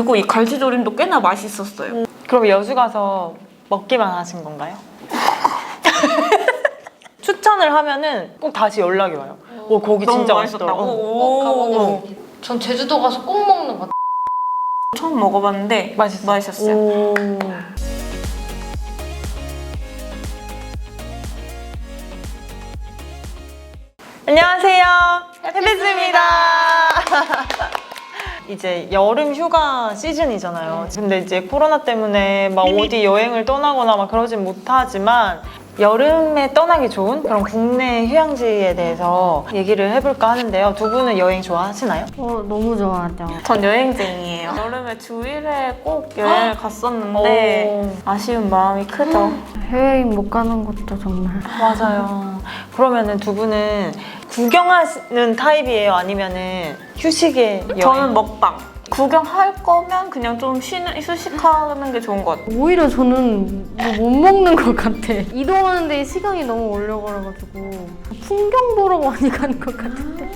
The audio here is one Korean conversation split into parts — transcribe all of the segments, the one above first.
그리고 이 갈치조림도 꽤나 맛있었어요. 그럼 여수 가서 먹기만 하신 건가요? 추천을 하면은 꼭 다시 연락이 와요. 오 거기 너무 진짜 맛있었다고. 맛있다고. 꼭 오. 거. 전 제주도 가서 꼭 먹는 것 같아요. 처음 먹어봤는데 맛있어. 맛있었어요. 오. 안녕하세요. 해피스입니다. 이제 여름 휴가 시즌이잖아요. 근데 이제 코로나 때문에 막 어디 여행을 떠나거나 막 그러진 못하지만 여름에 떠나기 좋은 그런 국내 휴양지에 대해서 얘기를 해볼까 하는데요. 두 분은 여행 좋아하시나요? 어, 너무 좋아하죠. 전 여행쟁이에요. 여름에 주일에 꼭 여행을 갔었는데 아쉬운 마음이 크죠. 해외여행 못 가는 것도 정말. 맞아요. 그러면은 두 분은 구경하는 타입이에요? 아니면은 휴식에 여행? 저는 먹방. 구경할 거면 그냥 좀 쉬는, 휴식하는 게 좋은 것 같아요. 오히려 저는 뭐못 먹는 것 같아. 이동하는 데 시간이 너무 오래걸려가지고 풍경 보러 많이 가는 것 같은데.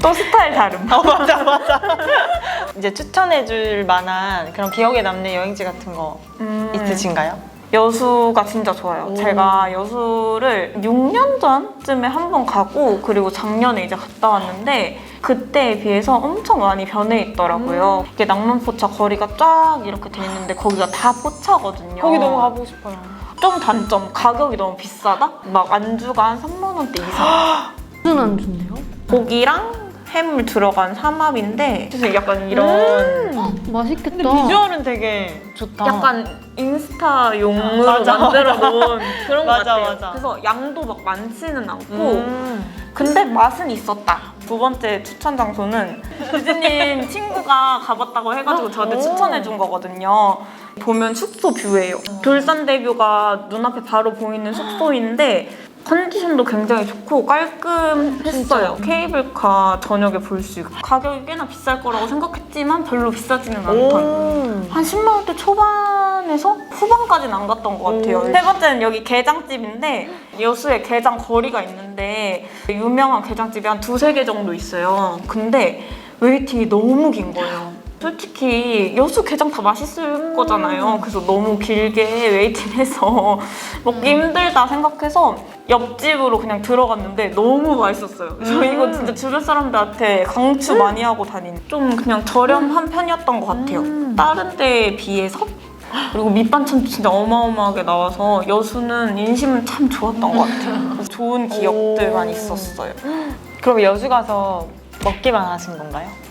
또 스타일 다름. 어, 맞아, 맞아. 이제 추천해줄 만한 그런 기억에 남는 여행지 같은 거 음, 있으신가요? 여수가 진짜 좋아요. 오. 제가 여수를 6년 전쯤에 한 번 가고 그리고 작년에 이제 갔다 왔는데 그때에 비해서 엄청 많이 변해 있더라고요. 음. 이게 낭만포차 거리가 쫙 이렇게 돼 있는데 거기가 다 포차거든요. 거기 너무 가보고 싶어요. 좀 단점 가격이 너무 비싸다? 막 안주가 한 3만 원대 이상. 무슨 안주인데요? 고기랑 해물 들어간 삼합인데 그래서 약간 이런 맛있겠다. 근데 비주얼은 되게 좋다. 약간 인스타용으로 맞아, 만들어 놓은 그런 거 맞아, 같아요. 맞아. 그래서 양도 막 많지는 않고 음. 근데 맛은 있었다. 두 번째 추천 장소는 유진님 친구가 가봤다고 해가지고 저한테 오. 추천해 준 거거든요. 보면 숙소 뷰예요. 돌산대뷰가 눈앞에 바로 보이는 숙소인데 컨디션도 굉장히 좋고 깔끔했어요. 케이블카 저녁에 볼 수 있고 가격이 꽤나 비쌀 거라고 생각했지만 별로 비싸지는 않던 오. 한 10만 원대 초반에서 후반까지는 안 갔던 것 같아요. 음. 세 번째는 여기 게장집인데 여수에 게장 거리가 있는데 유명한 게장집이 한 두세 개 정도 있어요. 근데 웨이팅이 너무 긴 거예요. 솔직히 여수 게장 다 맛있을 거잖아요. 그래서 너무 길게 웨이팅해서 먹기 힘들다 생각해서 옆집으로 그냥 들어갔는데 너무 맛있었어요. 저 이거 진짜 주변 사람들한테 강추 많이 하고 다닌 좀 그냥 저렴한 편이었던 것 같아요. 다른 데에 비해서 그리고 밑반찬도 진짜 어마어마하게 나와서 여수는 인심은 참 좋았던 것 같아요. 그래서 좋은 기억들만 오. 있었어요. 그럼 여수 가서 먹기만 하신 건가요?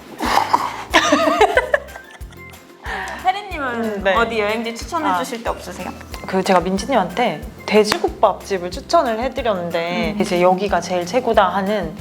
음, 네. 어디 여행지 추천해 아. 주실 데 없으세요? 그 제가 민지님한테 돼지국밥집을 추천을 해드렸는데 이제 여기가 제일 최고다 하는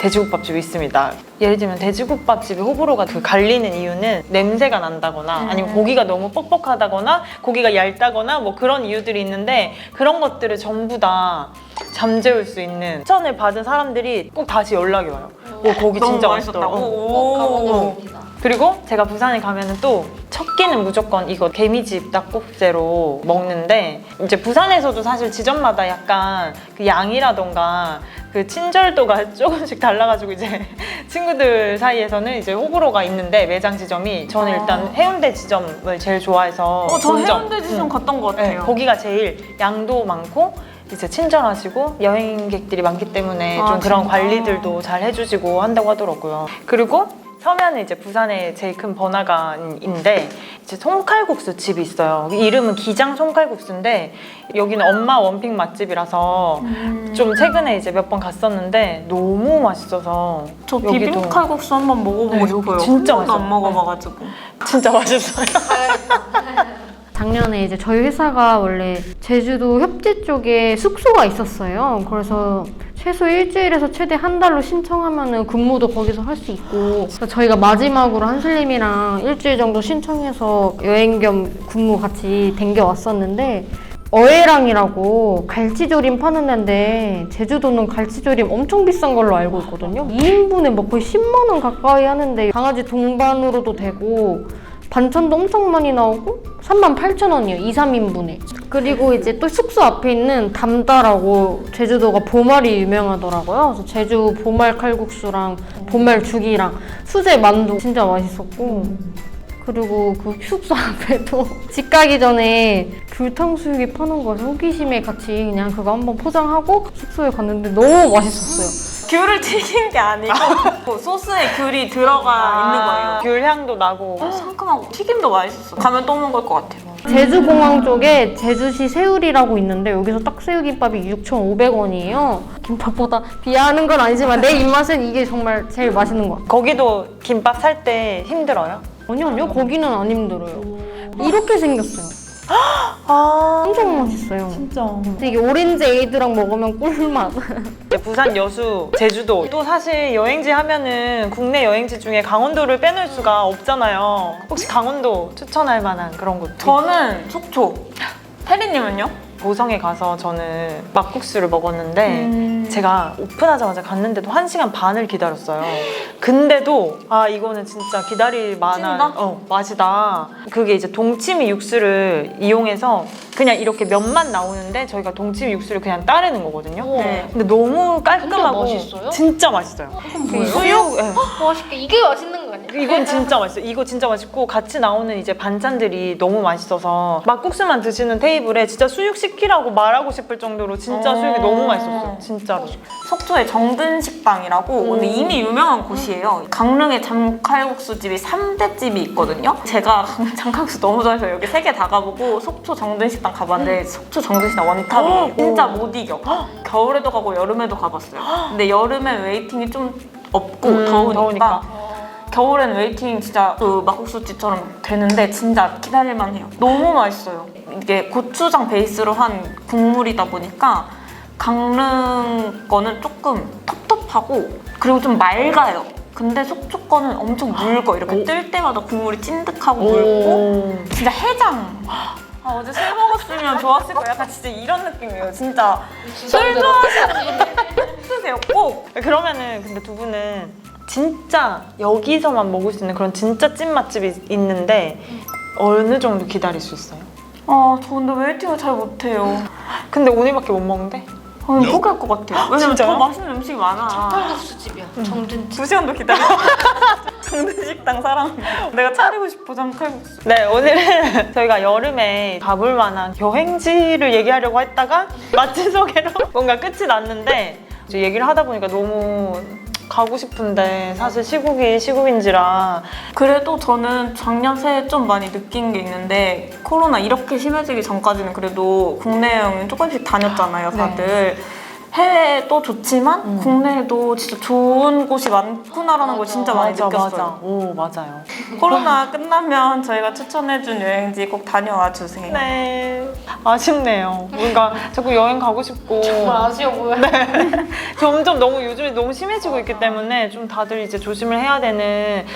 돼지국밥집이 있습니다. 예를 들면 돼지국밥집이 호불호가 그 갈리는 이유는 냄새가 난다거나 아니면 고기가 너무 뻑뻑하다거나 고기가 얇다거나 뭐 그런 이유들이 있는데 그런 것들을 전부 다 잠재울 수 있는 추천을 받은 사람들이 꼭 다시 연락이 와요. 오 거기 너무 진짜 맛있었다고? 맛있더라고. 꼭 오. 그리고 제가 부산에 가면은 또 첫 끼는 무조건 이거 개미집 닭국제로 먹는데 이제 부산에서도 사실 지점마다 약간 그 양이라던가 그 친절도가 조금씩 달라가지고 이제 친구들 사이에서는 이제 호불호가 있는데 매장 지점이 저는 아. 일단 해운대 지점을 제일 좋아해서 어, 저. 해운대 지점 응. 갔던 것 네, 같아요. 거기가 제일 양도 많고 이제 친절하시고 여행객들이 많기 때문에 아, 좀 그런 진짜? 관리들도 잘 해주시고 한다고 하더라고요. 그리고 서면은 이제 부산에 제일 큰 번화가인데 이제 송칼국수 집이 있어요. 이름은 기장 송칼국수인데 여기는 엄마 원픽 맛집이라서 음. 좀 최근에 이제 몇 번 갔었는데 너무 맛있어서 저 여기도 비빔 칼국수 한번 먹어보고 네, 싶어요. 진짜 한 번도 안 맛있어요. 먹어봐가지고. 진짜 맛있어요. 작년에 이제 저희 회사가 원래 제주도 협재 쪽에 숙소가 있었어요. 그래서 최소 일주일에서 최대 한 달로 신청하면은 근무도 거기서 할 수 있고 그래서 저희가 마지막으로 한슬님이랑 일주일 정도 신청해서 여행 겸 근무 같이 댕겨 왔었는데 어해랑이라고 갈치조림 파는 데인데 제주도는 갈치조림 엄청 비싼 걸로 알고 있거든요. 2인분에 뭐 거의 10만 원 가까이 하는데 강아지 동반으로도 되고 반찬도 엄청 많이 나오고 3만 8천 원이에요. 2, 3인분에. 그리고 이제 또 숙소 앞에 있는 담다라고 제주도가 보말이 유명하더라고요. 그래서 제주 보말 칼국수랑 보말 죽이랑 수제 만두 진짜 맛있었고 그리고 그 숙소 앞에도 집 가기 전에 귤탕수육이 파는 거여서 호기심에 같이 그냥 그거 한번 포장하고 숙소에 갔는데 너무 맛있었어요. 귤을 튀긴 게 아니고 소스에 귤이 들어가 있는 거예요. 귤 향도 나고. 상큼하고 튀김도 맛있었어. 가면 또 먹을 것 같아요. 제주공항 쪽에 제주시 새우리라고 있는데 여기서 딱새우김밥이 6,500원이에요. 김밥보다 비하하는 건 아니지만 내 입맛은 이게 정말 제일 맛있는 것 같아요. 거기도 김밥 살 때 힘들어요? 아니요, 아니요. 거기는 안 힘들어요. 이렇게 생겼어요. 아 엄청 맛있어요. 진짜. 이게 오렌지 에이드랑 먹으면 꿀맛. 이제 부산 여수 제주도 또 사실 여행지 하면은 국내 여행지 중에 강원도를 빼놓을 수가 없잖아요. 혹시 강원도 추천할 만한 그런 곳? 저는 속초. 혜리님은요? 보성에 가서 저는 막국수를 먹었는데 음. 제가 오픈하자마자 갔는데도 한 시간 반을 기다렸어요. 근데도 아 이거는 진짜 기다릴 만한 찐이다? 어, 맛이다. 그게 이제 동치미 육수를 이용해서 그냥 이렇게 면만 나오는데 저희가 동치미 육수를 그냥 따르는 거거든요. 네. 근데 너무 깔끔하고 진짜 맛있어요? 진짜 맛있어요. 그 수육 예. 맛있게 이게 맛있는? 이건 진짜 맛있어요. 이거 진짜 맛있고 같이 나오는 이제 반찬들이 너무 맛있어서 막국수만 드시는 테이블에 진짜 수육 시키라고 말하고 싶을 정도로 진짜 어. 수육이 너무 맛있었어요. 진짜로. 속초에 정든식당이라고 오늘 이미 유명한 곳이에요. 강릉에 장칼국수 집이 3대 집이 있거든요. 제가 장칼국수 너무 좋아해서 여기 세 개 다 가보고 속초 정든식당 가봤는데 속초 정든식당 원탑이에요. 진짜 못 이겨. 겨울에도 가고 여름에도 가봤어요. 근데 여름엔 웨이팅이 좀 없고 음, 더우니까, 더우니까. 겨울엔 웨이팅 진짜 그 막국수집처럼 되는데 진짜 기다릴만 해요. 너무 맛있어요. 이게 고추장 베이스로 한 국물이다 보니까 강릉 거는 조금 텁텁하고 그리고 좀 맑아요. 근데 속초 거는 엄청 묽어. 이렇게 뜰 때마다 국물이 찐득하고 묽고 오. 진짜 해장. 아, 어제 술 먹었으면 좋았을 거예요. 약간 진짜 이런 느낌이에요. 진짜 술 드세요 꼭. 그러면은 근데 두 분은 진짜 여기서만 먹을 수 있는 그런 진짜 찐 맛집이 있는데 어느 정도 기다릴 수 있어요? 아, 저 근데 웨이팅을 잘 못해요. 근데 오늘밖에 못 먹는데? 아, 포기할 것 같아요. 왜냐면 진짜요? 더 맛있는 음식이 많아. 칼국수 집이야. 정든 두 시간도 기다려. 정든 식당 사람. 내가 차리고 싶어 장칼국수. 네, 오늘은 저희가 여름에 가볼 만한 여행지를 얘기하려고 했다가 맛집 소개로 뭔가 끝이 났는데 이제 얘기를 하다 보니까 너무 가고 싶은데 사실 시국이 시국인지라 그래도 저는 작년 새해 좀 많이 느낀 게 있는데 코로나 이렇게 심해지기 전까지는 그래도 국내 여행 조금씩 다녔잖아요, 다들. 해외도 좋지만 국내에도 진짜 좋은 곳이 많구나라는 걸 진짜 많이 느꼈어요. 맞아. 오, 맞아요. 코로나 끝나면 저희가 추천해준 여행지 꼭 다녀와 주세요. 네. 아쉽네요. 뭔가 자꾸 여행 가고 싶고 정말 아쉬워 보여. 점점 너무 요즘에 너무 심해지고 있기 때문에 좀 다들 이제 조심을 해야 되는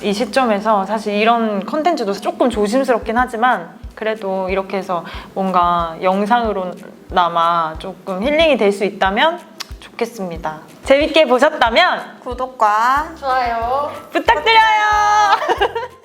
이 시점에서 사실 이런 컨텐츠도 조금 조심스럽긴 하지만 그래도 이렇게 해서 뭔가 영상으로 남아 조금 힐링이 될 수 있다면 좋겠습니다. 재밌게 보셨다면 구독과 좋아요 부탁드려요.